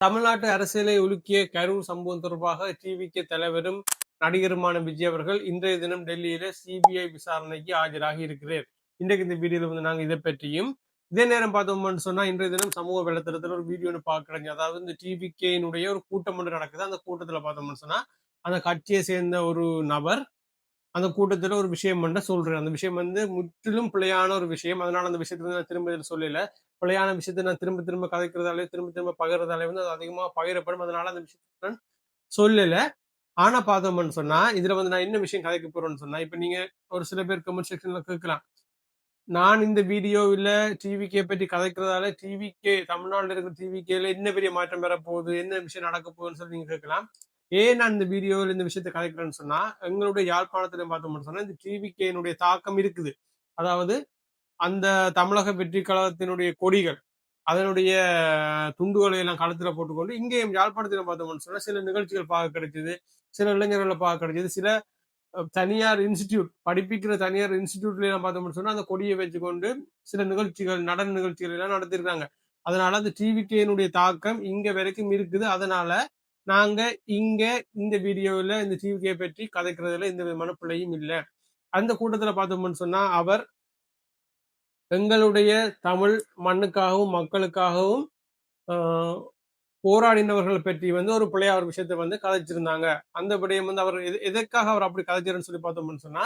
தமிழ்நாட்டு அரசியலை உலுக்கிய கரூர் சம்பவம் தொடர்பாக டிவிகே தலைவரும் நடிகருமான விஜய் அவர்கள் இன்றைய தினம் டெல்லியில சிபிஐ விசாரணைக்கு ஆஜராகி இருக்கிறார். இன்றைக்கு இந்த வீடியோல வந்து நாங்கள் இதை பற்றியும் இதே நேரம் பார்த்தோம்னு சொன்னா இன்றைய தினம் சமூக வலைத்தளத்துல ஒரு வீடியோ ஒன்று அதாவது இந்த டிவிகேனுடைய ஒரு கூட்டம் ஒன்று நடக்குது. அந்த கூட்டத்துல பார்த்தோம்னு சொன்னா அந்த கட்சியை சேர்ந்த ஒரு நபர் அந்த கூட்டத்துல ஒரு விஷயம் மட்டும் சொல்றேன். அந்த விஷயம் வந்து முற்றிலும் பிழையான ஒரு விஷயம். அதனால அந்த விஷயத்தை வந்து நான் திரும்ப இதில் சொல்லல. பிழையான விஷயத்தை நான் திரும்ப திரும்ப கதைக்கிறதாலே திரும்ப திரும்ப பகிர்றதாலே வந்து அது அதிகமாக பகிரப்படும். அதனால அந்த விஷயத்தை நான் சொல்லல. ஆனா பார்த்தோம்னு சொன்னா இதுல வந்து நான் என்ன விஷயம் கதைக்க போறேன்னு சொன்னா இப்ப நீங்க ஒரு சில பேர் கமெண்ட் செக்ஷன்ல கேட்கலாம். நான் இந்த வீடியோவில் டிவிக்கே பற்றி கதைக்கிறதால டிவிக்கே தமிழ்நாட்டில் இருக்கிற டிவிக்கேல என்ன பெரிய மாற்றம் பெற போகுது என்ன விஷயம் நடக்க போகுதுன்னு சொல்லி நீங்க கேட்கலாம். ஏன் நான் இந்த வீடியோவில் இந்த விஷயத்தை கலைக்கிறேன்னு சொன்னா எங்களுடைய யாழ்ப்பாணத்துல பார்த்தோம்னு சொன்னா இந்த டிவிகேனுடைய தாக்கம் இருக்குது. அதாவது அந்த தமிழக வெற்றி கழகத்தினுடைய கொடிகள் அதனுடைய துண்டுகளை எல்லாம் களத்துல போட்டுக்கொண்டு இங்கேயும் யாழ்ப்பாணத்தில் பார்த்தோம்னு சொன்னா சில நிகழ்ச்சிகள் பார்க்க கிடைச்சது சில இளைஞர்களை பார்க்க கிடைச்சது சில தனியார் இன்ஸ்டிடியூட் படிப்பிக்கிற தனியார் இன்ஸ்டிடியூட்ல எல்லாம் பார்த்தோம்னு சொன்னா அந்த கொடியை வச்சுக்கொண்டு சில நிகழ்ச்சிகள் நடன நிகழ்ச்சிகள் எல்லாம் நடத்திருக்காங்க. அதனால அந்த டிவிகேனுடைய தாக்கம் இங்க வரைக்கும் இருக்குது. அதனால நாங்க இங்க இந்த வீடியோவில் இந்த டிவிகே பற்றி கதைக்கிறதுல எந்த விதமான பிள்ளையும் இல்லை. அந்த கூட்டத்துல பார்த்தோம்னு சொன்னா அவர் எங்களுடைய தமிழ் மண்ணுக்காகவும் மக்களுக்காகவும் ஆஹ், போராடினவர்கள் பற்றி வந்து ஒரு பிள்ளையா ஒரு விஷயத்தை வந்து கதைச்சிருந்தாங்க. அந்த விடயம் வந்து அவர் எது- எதற்காக அவர் அப்படி கதைச்சாருன்னு சொல்லி பார்த்தோம்னு சொன்னா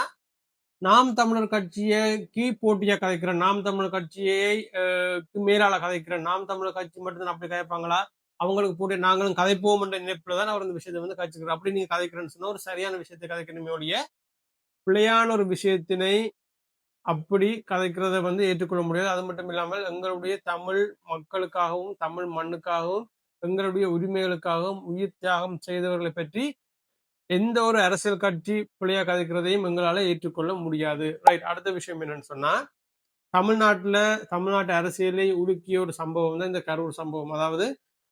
நாம் தமிழர் கட்சியை கீ போட்டியா கதைக்கிற நாம் தமிழர் கட்சியை ஆஹ், மேலால கதைக்கிற நாம் தமிழர் கட்சி மட்டும்தான் அப்படி கதைப்பாங்களா? அவங்களுக்கு போட்டு நாங்களும் கதைப்போம் என்ற நினைப்புல தான் அவர் இந்த விஷயத்தை வந்து கதைச்சிக்கிறார் அப்படி நீங்க கதைக்கிறேன்னு சொன்னா ஒரு சரியான விஷயத்தை கதைக்கணுமே ஒழிய பிள்ளையான ஒரு விஷயத்தினை அப்படி கதைக்கிறத வந்து ஏற்றுக்கொள்ள முடியாது. அது மட்டும் இல்லாமல் எங்களுடைய தமிழ் மக்களுக்காகவும் தமிழ் மண்ணுக்காகவும் எங்களுடைய உரிமைகளுக்காகவும் உயிர் தியாகம் செய்தவர்களை பற்றி எந்த ஒரு அரசியல் கட்சி பிள்ளையா கதைக்கிறதையும் எங்களால ஏற்றுக்கொள்ள முடியாது. ரைட் அடுத்த விஷயம் என்னன்னு சொன்னா தமிழ்நாட்டுல தமிழ்நாட்டு அரசியலை உலுக்கிய ஒரு சம்பவம் தான் இந்த கரூர் சம்பவம். அதாவது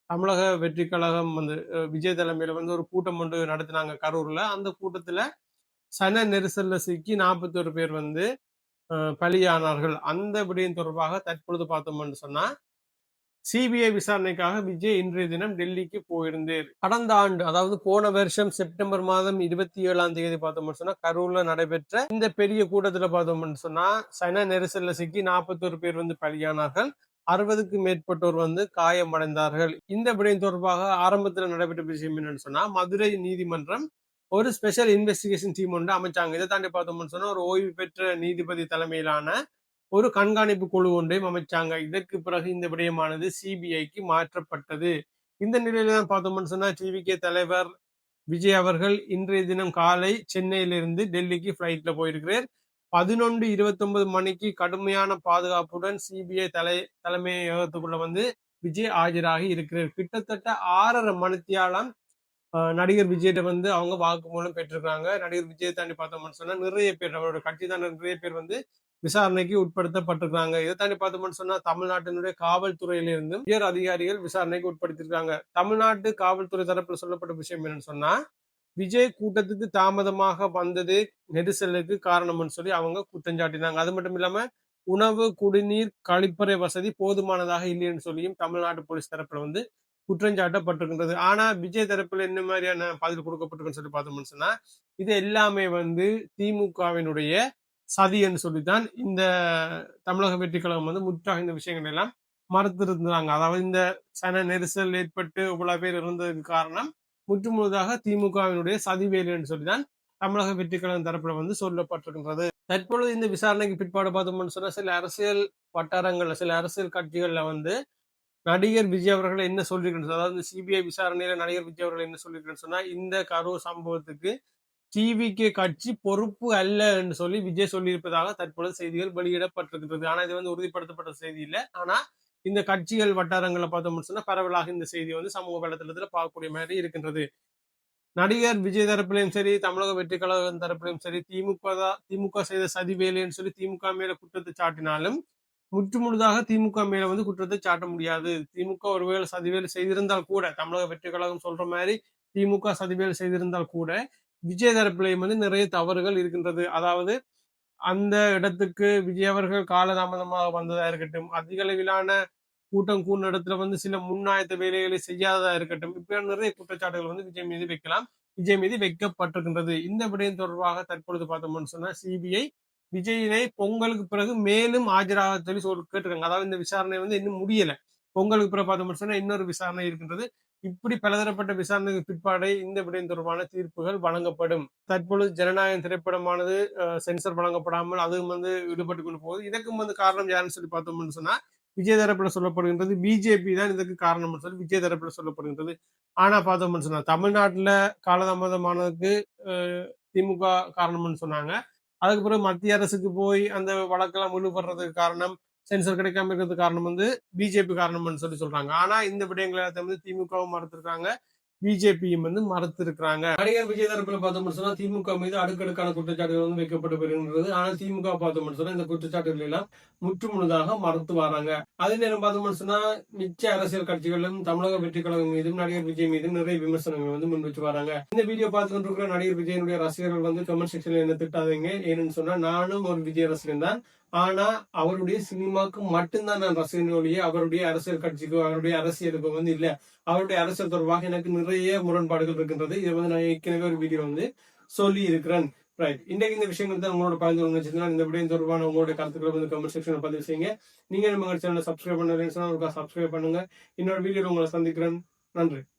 தமிழக வெற்றி கழகம் வந்து விஜய் தலைமையில வந்து ஒரு கூட்டம் ஒன்று நடத்தினாங்க கரூர்ல. அந்த கூட்டத்துல சன நெரிசல்ல சிக்கி நாற்பத்தொரு பேர் வந்து பலியானார்கள். அந்த விடயம் தொடர்பாக தற்பொழுது பார்த்தோம்னு சொன்னா சிபிஐ விசாரணைக்காக விஜய் இன்றைய தினம் டெல்லிக்கு போயிருந்தேர் கடந்த ஆண்டு அதாவது போன வருஷம் செப்டம்பர் மாதம் இருபத்தி ஏழாம் தேதி பார்த்தோம்னு சொன்னா கரூர்ல நடைபெற்ற இந்த பெரிய கூட்டத்துல பார்த்தோம்னு சொன்னா சன நெரிசல்ல சிக்கி நாற்பத்தொரு பேர் வந்து பலியானார்கள். அறுபதுக்கு மேற்பட்டோர் வந்து காயமடைந்தார்கள். இந்த விடயம் தொடர்பாக ஆரம்பத்தில் நடைபெற்ற விஷயம் என்னன்னு சொன்னா மதுரை நீதிமன்றம் ஒரு ஸ்பெஷல் இன்வெஸ்டிகேஷன் டீம் ஒன்று அமைச்சாங்க. இதை தாண்டி பார்த்தோம்னு சொன்னா ஒரு ஓய்வு பெற்ற நீதிபதி தலைமையிலான ஒரு கண்காணிப்பு குழு ஒன்றையும் அமைச்சாங்க. இதற்கு பிறகு இந்த விடயமானது சிபிஐக்கு மாற்றப்பட்டது. இந்த நிலையில தான் பார்த்தோம்னு சொன்னா டிவிகே தலைவர் விஜய் அவர்கள் இன்றைய தினம் காலை சென்னையிலிருந்து டெல்லிக்கு ஃப்ளைட்ல போயிருக்கிறார். பதினொன்று இருபத்தொன்பது மணிக்கு கடுமையான பாதுகாப்புடன் சிபிஐ தலை தலைமையகத்துக்குள்ள வந்து விஜய் ஆஜராகி இருக்கிறார். கிட்டத்தட்ட ஆறரை மணித்தியாலம் நடிகர் விஜய்கிட்ட வந்து அவங்க வாக்குமூலம் பெற்றிருக்காங்க நடிகர் விஜய் தாண்டி பார்த்தோம்னு சொன்னா நிறைய பேர் அவரோட கட்சி தான் நிறைய பேர் வந்து விசாரணைக்கு உட்படுத்தப்பட்டிருக்காங்க. இதை தாண்டி பார்த்தோம்னு சொன்னா தமிழ்நாட்டினுடைய காவல்துறையிலிருந்து உயர் அதிகாரிகள் விசாரணைக்கு உட்படுத்தியிருக்காங்க. தமிழ்நாட்டு காவல்துறை தரப்பில் சொல்லப்பட்ட விஷயம் என்னன்னு சொன்னா விஜய் கூட்டத்துக்கு தாமதமாக வந்தது நெரிசலுக்கு காரணம்னு சொல்லி அவங்க குற்றஞ்சாட்டினாங்க அது மட்டும் இல்லாம உணவு குடிநீர் கழிப்பறை வசதி போதுமானதாக இல்லைன்னு சொல்லியும் தமிழ்நாட்டு போலீஸ் தரப்புல வந்து குற்றஞ்சாட்டப்பட்டிருக்கின்றது ஆனா விஜய் தரப்புல என்ன மாதிரியான பதில் கொடுக்கப்பட்டிருக்குன்னு சொல்லி பார்த்தோம்னு சொன்னா இது எல்லாமே வந்து திமுகவினுடைய சதின்னு சொல்லித்தான் இந்த தமிழக வெற்றி கழகம் வந்து முற்றாக இந்த விஷயங்கள் எல்லாம் மறுத்திருந்தாங்க. அதாவது இந்த சன நெரிசல் ஏற்பட்டு இவ்வளவு பேர் இருந்ததுக்கு காரணம் முற்று முழுதாக திமுகவினுடைய சதி வேலைன்னு சொல்லிதான் தமிழக வெற்றிக்கழகம் தரப்பில் வந்து சொல்லப்பட்டிருக்கின்றது தற்பொழுது இந்த விசாரணைக்கு பிற்பாடு பார்த்தோம்னு சொன்னா சில அரசியல் வட்டாரங்கள்ல சில அரசியல் கட்சிகள்ல வந்து நடிகர் விஜய் அவர்கள் என்ன சொல்லியிருக்கிறார் அதாவது சிபிஐ விசாரணையில நடிகர் விஜய் அவர்கள் என்ன சொல்லியிருக்கிறார் சொன்னா இந்த கரூர் சம்பவத்துக்கு டிவிகே கட்சி பொறுப்பு அல்ல என்று சொல்லி விஜய் சொல்லியிருப்பதாக தற்பொழுது செய்திகள் வெளியிடப்பட்டிருக்கிறது ஆனா இது வந்து உறுதிப்படுத்தப்பட்ட செய்தி இல்லை. ஆனா இந்த கட்சிகள் வட்டாரங்களை பார்த்தோம்னு சொன்னால் பரவலாக இந்த செய்தி வந்து சமூக வலைதளத்தில் பார்க்கக்கூடிய மாதிரி இருக்கின்றது. நடிகர் விஜய் தரப்பிலையும் சரி தமிழக வெற்றி கழகம் தரப்பிலையும் சரி திமுக தான் திமுக செய்த சதி வேலைன்னு சொல்லி திமுக மேல குற்றத்தை சாட்டினாலும் முற்று முழுதாக திமுக மேல வந்து குற்றத்தை சாட்ட முடியாது. திமுக ஒருவேளை சதிவேலை செய்திருந்தால் கூட தமிழக வெற்றி கழகம் சொல்ற மாதிரி திமுக சதிவேலை செய்திருந்தால் கூட விஜய் தரப்பிலையும் வந்து நிறைய தவறுகள் இருக்கின்றது. அதாவது அந்த இடத்துக்கு விஜய் அவர்கள் காலதாமதமாக வந்ததா இருக்கட்டும் அதிக அளவிலான கூட்டம் கூடின இடத்துல வந்து சில முன்னாயத்த வேலைகளை செய்யாததா இருக்கட்டும் இப்படியான நிறைய குற்றச்சாட்டுகள் வந்து விஜய் மீது வைக்கலாம். விஜய் மீது வைக்கப்பட்டிருக்கின்றது. இந்த விடயம் தொடர்பாக தற்பொழுது பார்த்தோம்னு சொன்னா சிபிஐ விஜயினை பொங்கலுக்கு பிறகு மேலும் ஆஜராக சொல்லி சொல் கேட்டிருக்காங்க. அதாவது இந்த விசாரணை வந்து இன்னும் முடியல. பொங்கலுக்கு பிறகு பார்த்தோம்னு சொன்னா இன்னொரு விசாரணை இருக்கின்றது. இப்படி பலதரப்பட்ட விசாரணைக்கு பிற்பாடே இந்த விடயம் தொடர்பான தீர்ப்புகள் வழங்கப்படும். தற்பொழுது ஜனநாயக திரைப்படமானது சென்சர் வழங்கப்படாமல் அதுவும் வந்து ஈடுபட்டு கொண்டு போகுது. இதற்கும் வந்து காரணம் யாருன்னு சொல்லி பார்த்தோம்னு சொன்னா விஜய் தரப்புல சொல்லப்படுகின்றது பிஜேபி தான் இதுக்கு காரணம்னு சொல்லி விஜய் தரப்புல சொல்லப்படுகின்றது. ஆனா பார்த்தோம்னு சொன்னா தமிழ்நாட்டுல காலதாமதமானதுக்கு திமுக காரணம்னு சொன்னாங்க. அதுக்கு பிறகு மத்திய அரசுக்கு போய் அந்த வழக்கெல்லாம் முழுபடுறதுக்கு காரணம் சென்சர் கிடைக்காம இருக்கிறதுக்கு காரணம் வந்து பிஜேபி காரணம்னு சொல்லி சொல்றாங்க. ஆனா இந்த விடயங்களை எல்லாத்தையும் வந்து திமுகவும் மறுத்திருக்காங்க. பிஜேபியும் வந்து மறுத்திருக்கிறாங்க. நடிகர் விஜய் தரப்புல பார்த்தோம்னு சொன்னா திமுக மீது அடுக்கடுக்கான குற்றச்சாட்டுகள் வந்து வைக்கப்பட்டு வருகின்றது ஆனா திமுக பார்த்தோம்னு சொன்னா இந்த குற்றச்சாட்டுகள் எல்லாம் முற்றுமுழுதாக மறுத்து வராங்க. அதே நேரம் பார்த்தோம்னு சொன்னா மிச்ச அரசியல் கட்சிகளும் தமிழக வெற்றி கழகம் மீதும் நடிகர் விஜய் மீதும் நிறைய விமர்சனங்கள் வந்து முன் வச்சு வராங்க. இந்த வீடியோ பார்த்துட்டு இருக்கிற நடிகர் விஜயனுடைய ரசிகர்கள் வந்து கமெண்ட் செக்ஷன்ல என்ன திட்டாதீங்க. ஏன்னு சொன்னா நானும் ஒரு விஜய் ரசிகன் தான். ஆனா அவருடைய சினிமாவுக்கு மட்டும்தான் நான் ரசிகன் ஒழிய அவருடைய அரசியல் கட்சிக்கோ அவருடைய அரசியலுக்கோ வந்து இல்ல. அவருடைய அரசியல் தொடர்பாக எனக்கு நிறைய முரண்பாடுகள் இருக்கின்றது. இதை வந்து நான் ஏற்கனவே ஒரு வீடியோ வந்து சொல்லி இருக்கிறேன் ரைட் இன்றைக்கு இந்த விஷயங்கள் தான் உங்களோட பகிர்ந்து நினைச்சிருந்தா இந்த விடயம் தொடர்பான உங்களுடைய கருத்துக்களை வந்து கமெண்ட் செக்ஷன்ல பதிவு செய்யுங்க. நீங்க நம்ம சேனலை சப்ஸ்கிரைப் பண்ணலன்னு சொன்னா சப்ஸ்கிரைப் பண்ணுங்க. இன்னொரு வீடியோ உங்களை சந்திக்கிறேன். நன்றி.